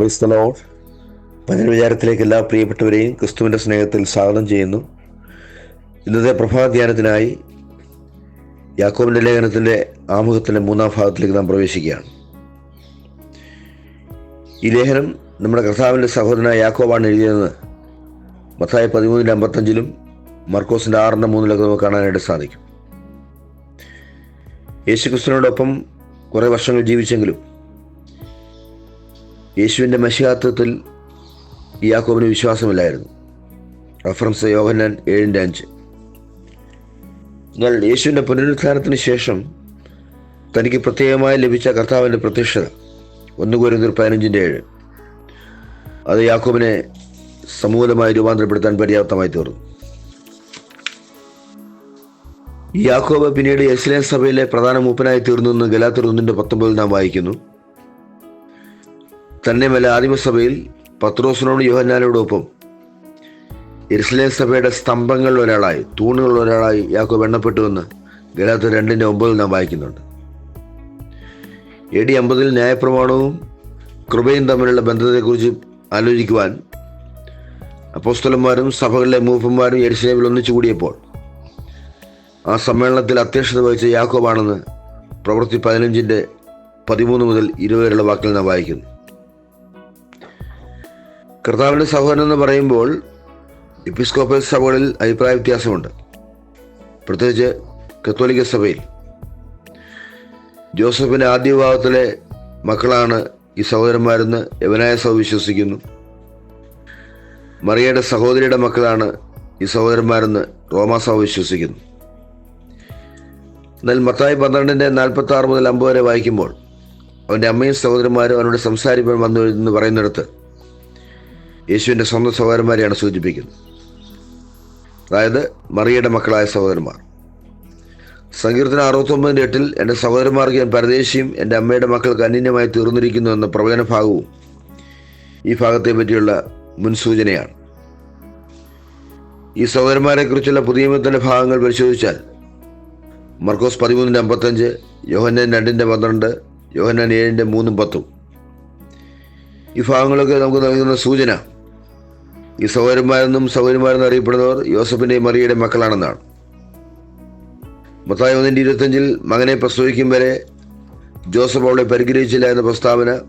ക്രൈസ്ത load പതിനവിചാരത്തിലേക്ക് എല്ലാ പ്രിയപ്പെട്ടവരെയും ക്രിസ്തുവിന്റെ സ്നേഹത്തിൽ സ്വാഗതം ചെയ്യുന്നു. ഇന്നത്തെ പ്രഭാധ്യാനത്തിനായി യാക്കോബിന്റെ ലേഖനത്തിന്റെ ആമുഖത്തിന്റെ മൂന്നാം ഭാഗത്തിലേക്ക് നാം പ്രവേശിക്കുകയാണ്. ഈ ലേഖനം നമ്മുടെ കർത്താവിന്റെ സഹോദരനായ യാക്കോബാണ് എഴുതിയതെന്ന് മത്തായ പതിമൂന്നിന്റെ അമ്പത്തഞ്ചിലും മർക്കോസിന്റെ ആറിന്റെ മൂന്നിലൊക്കെ നമുക്ക് കാണാനായിട്ട് സാധിക്കും. യേശുക്രിസ്തുവിനോടൊപ്പം കുറേ വർഷങ്ങൾ ജീവിച്ചെങ്കിലും യേശുവിന്റെ മഷിയാത്വത്തിൽ യാക്കോബിന് വിശ്വാസമില്ലായിരുന്നു. റഫറൻസ് യോഹന്നാൻ ഏഴിന്റെ അഞ്ച്. എന്നാൽ യേശുവിന്റെ പുനരുത്ഥാനത്തിന് ശേഷം തനിക്ക് പ്രത്യേകമായി ലഭിച്ച കർത്താവിന്റെ പ്രത്യക്ഷത ഒന്ന് കോരുന്നൂർ പതിനഞ്ചിന്റെ ഏഴ്. അത് യാക്കോബിനെ സമൂലമായി രൂപാന്തരപ്പെടുത്താൻ പര്യാപ്തമായി തീർന്നു. യാക്കോബ് പിന്നീട് എസ്ലേം സഭയിലെ പ്രധാന മൂപ്പനായി തീർന്നു എന്ന് ഗലാത്തർ ഒന്നിന്റെ പത്തൊമ്പതിൽ നാം വായിക്കുന്നു. തന്നെയുമല്ല ആദിമസഭയിൽ പത്രോസിനോട് യോഹന്നാനോടൊപ്പം എരുസലേം സഭയുടെ സ്തംഭങ്ങളിൽ ഒരാളായി തൂണുകളിൽ ഒരാളായി യാക്കോബ് എണ്ണപ്പെട്ടുവെന്ന് ഗലാത്ത രണ്ടിന്റെ ഒമ്പതിൽ നാം വായിക്കുന്നുണ്ട്. എ ഡി അമ്പതിൽ ന്യായപ്രമാണവും കൃപയും തമ്മിലുള്ള ബന്ധത്തെക്കുറിച്ച് ആലോചിക്കുവാൻ അപ്പോസ്തലന്മാരും സഭകളിലെ മൂപ്പന്മാരും എരിശ്ലേമിൽ ഒന്നിച്ചു കൂടിയപ്പോൾ ആ സമ്മേളനത്തിൽ അധ്യക്ഷത വഹിച്ച യാക്കോബാണെന്ന് പ്രവൃത്തി പതിനഞ്ചിന്റെ പതിമൂന്ന് മുതൽ ഇരുപത് വരെയുള്ള വാക്കിൽ നാം വായിക്കുന്നു. കർത്താവിന്റെ സഹോദരൻ എന്ന് പറയുമ്പോൾ എപ്പിസ്കോപ്പൽ സഭകളിൽ അഭിപ്രായ വ്യത്യാസമുണ്ട്. പ്രത്യേകിച്ച് കത്തോലിക്ക സഭയിൽ. ജോസഫിന്റെ ആദ്യ വിഭാഗത്തിലെ മക്കളാണ് ഈ സഹോദരന്മാരെന്ന് യവനായ സഭ വിശ്വസിക്കുന്നു. മറിയയുടെ സഹോദരിയുടെ മക്കളാണ് ഈ സഹോദരന്മാരെന്ന് റോമാസഭ വിശ്വസിക്കുന്നു. എന്നാൽ മത്തായി പന്ത്രണ്ടിന്റെ നാൽപ്പത്തി ആറ് മുതൽ അമ്പത് വരെ വായിക്കുമ്പോൾ അവന്റെ അമ്മയും സഹോദരന്മാരും അവനോട് സംസാരിക്കാൻ വന്നു എന്ന് പറയുന്നിടത്ത് യേശുവിന്റെ സ്വന്തം സഹോദരന്മാരെയാണ് സൂചിപ്പിക്കുന്നത്. അതായത് മറിയയുടെ മക്കളായ സഹോദരന്മാർ. സങ്കീർത്തന അറുപത്തൊമ്പതിന്റെ എട്ടിൽ എന്റെ സഹോദരന്മാർക്ക് ഞാൻ പരദേശിയും എന്റെ അമ്മയുടെ മക്കൾക്ക് അന്യന്യമായി തീർന്നിരിക്കുന്നു എന്ന പ്രവചന ഭാഗവും ഈ ഭാഗത്തെ പറ്റിയുള്ള മുൻസൂചനയാണ്. ഈ സഹോദരന്മാരെക്കുറിച്ചുള്ള പുതിയ നിയമത്തിന്റെ ഭാഗങ്ങൾ പരിശോധിച്ചാൽ മർക്കോസ് പതിമൂന്നിന്റെ അമ്പത്തഞ്ച് യോഹന്നൻ രണ്ടിന്റെ പന്ത്രണ്ട് യോഹന്നൻ ഏഴിന്റെ മൂന്നും പത്തും. ഈ ഭാഗങ്ങളൊക്കെ നമുക്ക് നൽകുന്ന സൂചന ഈ സഹോദരന്മാരെന്നും സഹോദരിമാരെന്നും അറിയപ്പെടുന്നവർ യോസഫിന്റെയും മറിയുടെ മക്കളാണെന്നാണ്. മത്തായി ഒന്നിന്റെ ഇരുപത്തഞ്ചിൽ മകനെ പ്രസവിക്കും വരെ ജോസഫ് അവളെ പരിഗ്രഹിച്ചില്ല എന്ന പ്രസ്താവന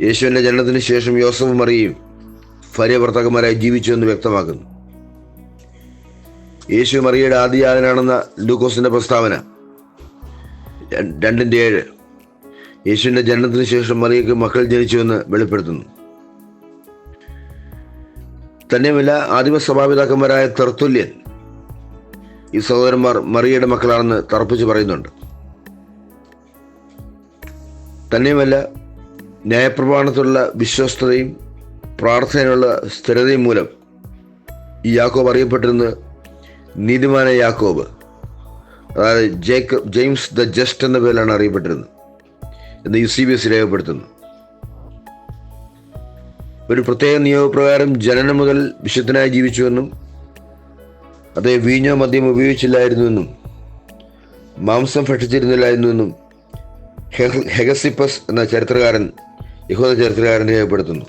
യേശുവിന്റെ ജനനത്തിന് ശേഷം യോസഫ് മറിയും ഭാര്യ ഭർത്താക്കന്മാരായി ജീവിച്ചു എന്ന് വ്യക്തമാക്കുന്നു. യേശു മറിയയുടെ ആദ്യജാതനാണെന്ന ലൂക്കോസിന്റെ പ്രസ്താവന രണ്ടിന്റെ ഏഴ്. യേശുവിന്റെ ജനനത്തിന് ശേഷം മറിയക്ക് മക്കൾ ജനിച്ചുവെന്ന് വെളിപ്പെടുത്തുന്നു. തന്നെയുമല്ല ആദിമ സഭാപിതാക്കന്മാരായ തെർത്തുല്യൻ ഈ സഹോദരന്മാർ മറിയയുടെ മക്കളാണെന്ന് തറപ്പിച്ച് പറയുന്നുണ്ട്. തന്നെയുമല്ല ന്യായപ്രമാണത്തിലുള്ള വിശ്വസ്തതയും പ്രാർത്ഥനയുള്ള സ്ഥിരതയും മൂലം ഈ യാക്കോബ് അറിയപ്പെട്ടിരുന്നത് നീതിമാന യാക്കോബ് അതായത് ജേക്കബ് ജെയിംസ് ദ ജസ്റ്റ് എന്ന പേരിലാണ് അറിയപ്പെട്ടിരുന്നത് എന്ന് യു സി ബി എസ് രേഖപ്പെടുത്തുന്നു. ഒരു പ്രത്യേക നിയമപ്രകാരം ജനനം മുതൽ വിശുദ്ധനായി ജീവിച്ചുവെന്നും അതേ വീഞ്ഞോ മദ്യം ഉപയോഗിച്ചില്ലായിരുന്നുവെന്നും മാംസം ഭക്ഷിച്ചിരുന്നില്ലായിരുന്നുവെന്നും ഹെഗസിപ്പസ് എന്ന ചരിത്രകാരൻ യഹോദ ചരിത്രകാരൻ രേഖപ്പെടുത്തുന്നു.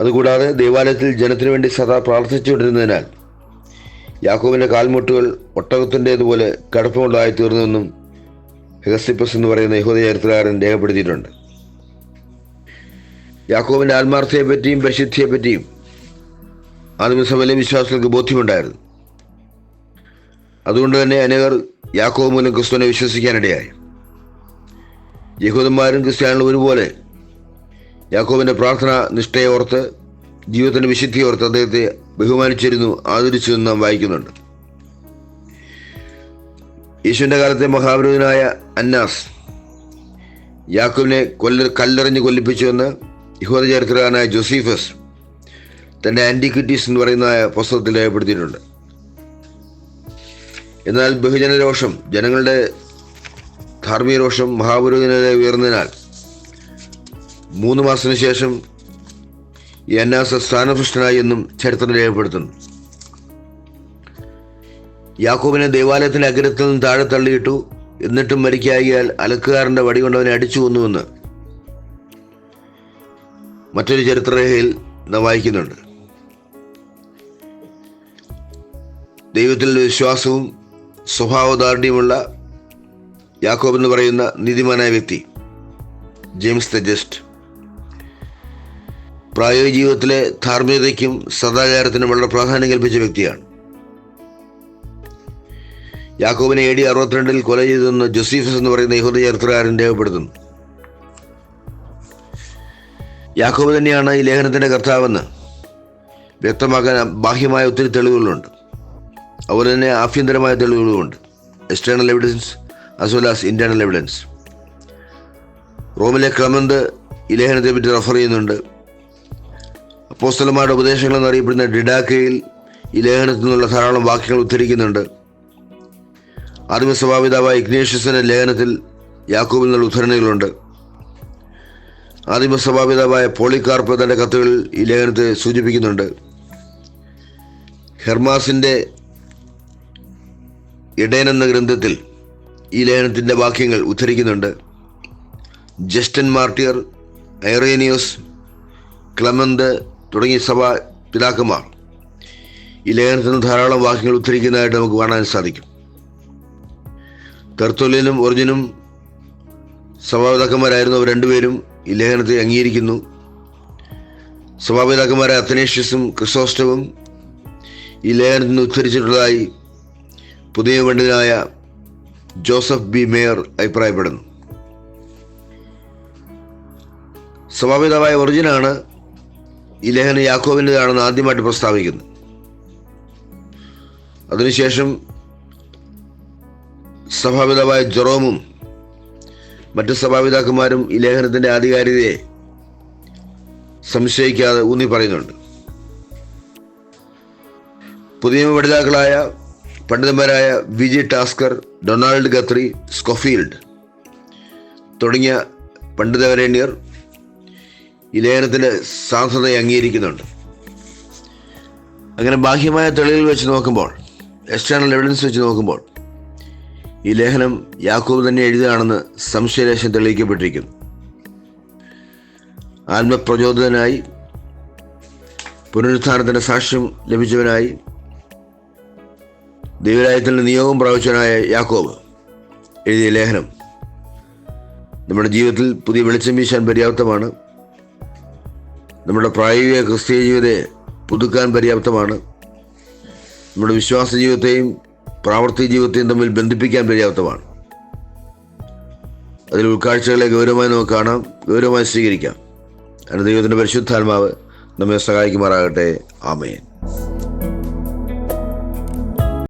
അതുകൂടാതെ ദേവാലയത്തിൽ ജനത്തിനു വേണ്ടി സദാ പ്രാർത്ഥിച്ചുകൊണ്ടിരുന്നതിനാൽ യാക്കോബിന്റെ കാൽമുട്ടുകൾ ഒട്ടകത്തിന്റേതുപോലെ കടുപ്പമുള്ളതായി തീർന്നുവെന്നും ഹെഗസിപ്പസ് എന്ന് പറയുന്ന യഹോദ ചരിത്രകാരൻ രേഖപ്പെടുത്തിയിട്ടുണ്ട്. യാക്കോബിന്റെ ആത്മാർത്ഥതയെപ്പറ്റിയും പരിശുദ്ധിയെപ്പറ്റിയും ആദിമസഭയിലെ വിശ്വാസികൾക്ക് ബോധ്യമുണ്ടായിരുന്നു. അതുകൊണ്ട് തന്നെ അനേകർ യാക്കോബ് മൂലം ക്രിസ്തുവിനെ വിശ്വസിക്കാനിടയായി. യഹൂദന്മാരും ക്രിസ്ത്യാനികളും ഒരുപോലെ യാക്കോബിന്റെ പ്രാർത്ഥന നിഷ്ഠയെ ഓർത്ത് ജീവിതത്തിന്റെ വിശുദ്ധി ഓർത്ത് അദ്ദേഹത്തെ ബഹുമാനിച്ചിരുന്നു ആദരിച്ചു എന്ന് നാം വായിക്കുന്നുണ്ട്. യേശുവിന്റെ കാലത്തെ മഹാപുരോഹിതനായ അന്നാസ് യാക്കോബിനെ കൊല്ല കല്ലെറിഞ്ഞ് കൊല്ലിപ്പിച്ചുവെന്ന് യഹോദ ചരിത്രകാരനായ ജോസീഫസ് തന്റെ ആന്റിക്വിറ്റീസ് എന്ന് പറയുന്ന പുസ്തകത്തിൽ രേഖപ്പെടുത്തിയിട്ടുണ്ട്. എന്നാൽ ബഹുജന രോഷം ജനങ്ങളുടെ ധാർമ്മിക രോഷം മഹാപുരോഹിതനെ ഉയർന്നതിനാൽ മൂന്ന് മാസത്തിന് ശേഷം ഈ അന്നാസ സ്ഥാനഭൃഷ്ടനായി എന്നും ചരിത്രം രേഖപ്പെടുത്തുന്നു. യാക്കോബിനെ ദേവാലയത്തിന്റെ അഗ്രത്തിൽ നിന്ന് താഴെ തള്ളിയിട്ടു എന്നിട്ടും മരിക്കാകിയാൽ അലക്കുകാരന്റെ വടി കൊണ്ട് അവനെ അടിച്ചു കൊന്നുവെന്ന് മറ്റൊരു ചരിത്രരേഖയിൽ നാം വായിക്കുന്നുണ്ട്. ദൈവത്തിൽ വിശ്വാസവും സ്വഭാവദാർഢ്യമുള്ള യാക്കോബ് എന്ന് പറയുന്ന നീതിമാനായ വ്യക്തി ജെയിംസ് ദ പ്രായോഗിക ജീവിതത്തിലെ ധാർമ്മികതയ്ക്കും സദാചാരത്തിനും വളരെ പ്രാധാന്യം കൽപ്പിച്ച വ്യക്തിയാണ്. യാക്കോബിനെ എ ഡി അറുപത്തിരണ്ടിൽ കൊല ചെയ്തെന്ന് ജോസീഫസ് എന്ന് പറയുന്ന യഹൂദ ചരിത്രകാരൻ രേഖപ്പെടുത്തുന്നു. യാക്കോബ് തന്നെയാണ് ഈ ലേഖനത്തിന്റെ കർത്താവെന്ന്. വ്യക്തമാക്കാൻ ബാഹ്യമായ ഒത്തിരി തെളിവുകളുണ്ട്. അതുപോലെ തന്നെ ആഭ്യന്തരമായ തെളിവുകളുമുണ്ട്. External evidence as well as internal evidence റോമിലെ ക്രമന്ത് ഈ ലേഖനത്തെ പറ്റി റെഫർ ചെയ്യുന്നുണ്ട്. അപ്പോസ്തലന്മാരുടെ ഉപദേശങ്ങൾ എന്നറിയപ്പെടുന്ന ഡിഡാക്കയിൽ ഈ ലേഖനത്തിൽ നിന്നുള്ള ധാരാളം വാക്യങ്ങൾ ഉദ്ധരിക്കുന്നുണ്ട്. ആദിമ ഇഗ്നേഷ്യസിന്റെ ലേഖനത്തിൽ യാക്കൂബിൽ നിന്നുള്ള ഉദ്ധരണികളുണ്ട്. ആദിമ സ്വഭാവിതാവായ പോളികാർപ്പ് തന്റെ കത്തുകളിൽ ഈ ലേഖനത്തെ സൂചിപ്പിക്കുന്നുണ്ട്. ഹെർമാസിന്റെ ഇടയൻ എന്ന ഗ്രന്ഥത്തിൽ ഈ ലേഖനത്തിന്റെ വാക്യങ്ങൾ ഉദ്ധരിക്കുന്നുണ്ട്. ജസ്റ്റൻ മാർട്ടിയർ ഐറേനിയോസ് ക്ലമന്ത് തുടങ്ങിയ സഭാ പിതാക്കന്മാർ ഈ ലേഖനത്തിൽ നിന്ന് ധാരാളം വാക്യങ്ങൾ ഉദ്ധരിക്കുന്നതായിട്ട് നമുക്ക് കാണാൻ സാധിക്കും. തെർത്തൊലിനും ഒറിജിനും സഭാപിതാക്കന്മാരായിരുന്നു രണ്ടുപേരും ഈ ലേഖനത്തെ അംഗീകരിക്കുന്നു. സഭാപിതാക്കന്മാരായ അത്തനേഷ്യസും ക്രിസോസ്റ്റവും ഈ ലേഖനത്തിൽ നിന്ന് ഉദ്ധരിച്ചിട്ടുള്ളതായി പുതിയ പണ്ഡിതനായ ജോസഫ് ബി. മേയർ അഭിപ്രായപ്പെടുന്നു. സഭാപിതാവായ ഒറിജിനാണ് ഈ ലേഖനം യാക്കോബിന്റെതാണെന്ന് ആദ്യമായിട്ട് പ്രസ്താവിക്കുന്നത് അതിനുശേഷം സഭാപിതാവായ ജെറോമും മറ്റ് സഭാപിതാക്കന്മാരും ഈ ലേഖനത്തിന്റെ ആധികാരികതയെ സംശയിക്കാതെ ഊന്നി പറയുന്നുണ്ട്. പുതിയ പഠിതാക്കളായ പണ്ഡിതന്മാരായ VG Tasker Donald Guthrie Scofield തുടങ്ങിയ പണ്ഡിതവരേണ്യർ ഈ ലേഖനത്തിന്റെ സാധ്യതയെ അംഗീകരിക്കുന്നുണ്ട്. അങ്ങനെ ബാഹ്യമായ തെളിവിൽ വെച്ച് നോക്കുമ്പോൾ എക്സ്റ്റേണൽ എവിഡൻസ് വെച്ച് നോക്കുമ്പോൾ ഈ ലേഖനം യാക്കോബ് തന്നെ എഴുതുകയാണെന്ന് സംശയലേശം തെളിയിക്കപ്പെട്ടിരിക്കുന്നു. ആത്മപ്രചോദിതനായി പുനരുദ്ധാനത്തിന് സാക്ഷ്യം ലഭിച്ചവനായി ദൈവരായത്തിന്റെ നിയോഗം പ്രാപിച്ചവനായ യാക്കോബ് എഴുതിയ ലേഖനം. നമ്മുടെ ജീവിതത്തിൽ പുതിയ വെളിച്ചം വീശാൻ പര്യാപ്തമാണ്. നമ്മുടെ പ്രായോഗിക ക്രിസ്തീയ ജീവിതത്തെ പുതുക്കാൻ പര്യാപ്തമാണ്. നമ്മുടെ വിശ്വാസ ജീവിതത്തെയും പ്രാവർത്തിക ജീവിതത്തെയും തമ്മിൽ ബന്ധിപ്പിക്കാൻ പര്യാപ്തമാണ് അതിൽ ഉൾക്കാഴ്ചകളെ ഗൗരവമായി നമുക്ക് കാണാം ഗൗരവമായി സ്വീകരിക്കാം. അനുദൈവത്തിന്റെ ദൈവത്തിന്റെ പരിശുദ്ധാത്മാവ് നമ്മെ സഹായിക്കുമാറാകട്ടെ. ആമേൻ.